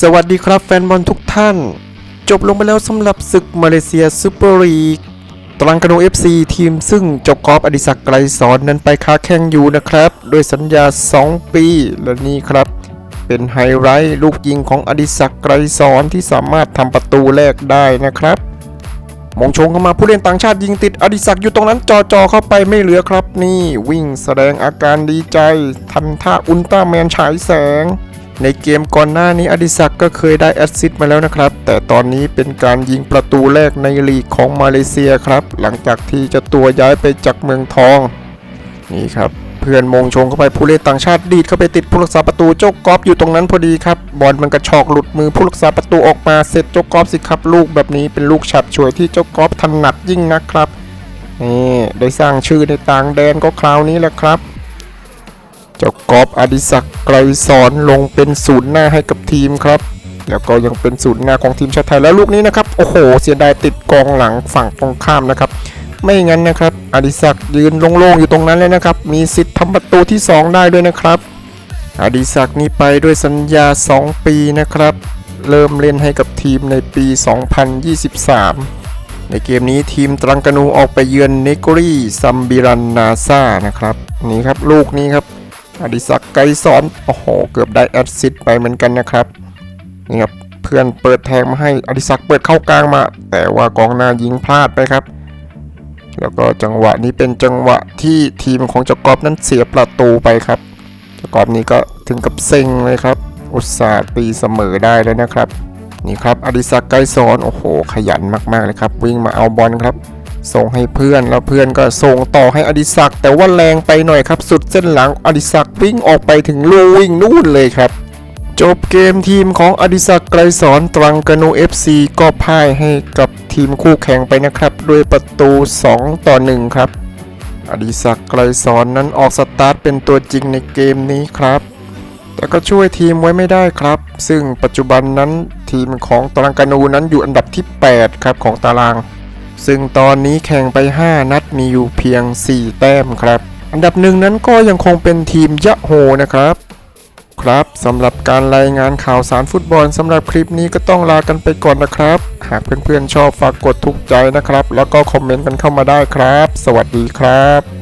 สวัสดีครับแฟนบอลทุกท่าน จบลงไปแล้วสำหรับศึกมาเลเซียซูเปอร์ลีกตรังกะโน FC ทีมซึ่งเจบกอล์ฟอดิศักดิ์ไกรสอนนั้นไปค้าแข่งอยู่นะครับ โดยสัญญา 2 ปี และนี่ครับ เป็นไฮไลท์ลูกยิงของอดิศักดิ์ไกรสอนที่สามารถทำประตูแรกได้นะครับ มองชงเข้ามาผู้เล่นต่างชาติยิงติดอดิศักย์อยู่ตรงนั้นจอจอเข้าไปไม่เหลือครับ นี่วิ่งแสดงอาการดีใจทำท่าอุลตร้าแมนฉายแสง ในเกมก่อนหน้านี้อดิศักย์ก็เคยได้แอสซิสต์มาแล้วนะครับ แต่ตอนนี้เป็นการยิงประตูแรกในลีกของมาเลเซียครับ หลังจากที่เจะตัวย้ายไปจากเมืองทอง นี่ครับ เพื่อนมงชงเข้าไปผู้เล่นต่างชาติดีดเข้าไปติดผู้รักษาประตูโจ๊กกอฟอยู่ตรงนั้นพอดีครับ บอลมันกระชอกหลุดมือผู้รักษาประตูออกมาเสร็จโจ๊กกอฟสิครับ ลูกแบบนี้เป็นลูกฉับฉวยที่โจ๊กกอฟถนัดยิ่งนะครับนี่ได้สร้างชื่อในต่างแดนก็คราวนี้แหละครับเจ้ากอบอดิศักไกรสอนลงเป็นศูนย์หน้าให้กับทีมครับ แล้วก็ยังเป็นศูนย์หน้าของทีมชาติไทยแล้วลูกนี้นะครับโอ้โห เสียดายติดกองหลังฝั่งตรงข้ามนะครับ ไม่งั้นนะครับอดิศักดิ์ยืนโล่งๆอยู่ตรงนั้นเลยนะครับ มีสิทธิ์ทำประตูที่ 2 ได้ด้วยนะครับอดิศักดิ์นี่ไปด้วยสัญญา 2 ปีนะครับ เริ่มเล่นให้กับทีมในปี 2023 ในเกมนี้ทีมตรังกานูออกไปเยือนเนโกรีซัมบิรันนาซานะครับนี่ครับลูกนี้ครับอดิศักดิ์ไกรสอนโอ้โหเกือบได้แอดซิดไปเหมือนกันนะครับนี่ครับเพื่อนเปิดแทงมาให้อดิศักดิ์เปิดเข้ากลางมา แต่ว่ากองหน้ายิงพลาดไปครับ แล้วก็จังหวะนี้เป็นจังหวะที่ทีมของเจักรอบนั้นเสียประตูไปครับเจักรอบนี้ก็ถึงกับเซ็งเลยครับ อุตส่าห์ตีเสมอได้แล้วนะครับ นี่ครับอดิศักไกสอนโอ้โห ขยันมากๆเลยครับ วิ่งมาเอาบอลครับ ส่งให้เพื่อนแล้วเพื่อนก็ส่งต่อให้อดิศักแต่ว่าแรงไปหน่อยครับ สุดเส้นหลังอดิศักวิ่งออกไปถึงลูวิ่งนู่นเลยครับ จบเกมทีมของอดิศักดิ์ไกรสอนตรังกานู FC ก็พ่ายให้กับทีมคู่แข่งไปนะครับ ด้วยประตู 2 ต่อ 1 ครับ อดิศักดิ์ไกรสอนนั้นออกสตาร์ทเป็นตัวจริงในเกมนี้ครับ แต่ก็ช่วยทีมไว้ไม่ได้ครับ ซึ่งปัจจุบันนั้นทีมของตรังกานูนั้นอยู่อันดับที่ 8 ครับของตาราง ซึ่งตอนนี้แข่งไป 5 นัดมีอยู่เพียง 4 แต้มครับ อันดับหนึ่งนั้นก็ยังคงเป็นทีมยะโฮนะครับ ครับสำหรับการรายงานข่าวสารฟุตบอลสำหรับคลิปนี้ก็ต้องลากันไปก่อนนะครับ หากเพื่อนๆชอบฝากกดถูกใจนะครับ แล้วก็คอมเมนต์กันเข้ามาได้ครับ สวัสดีครับ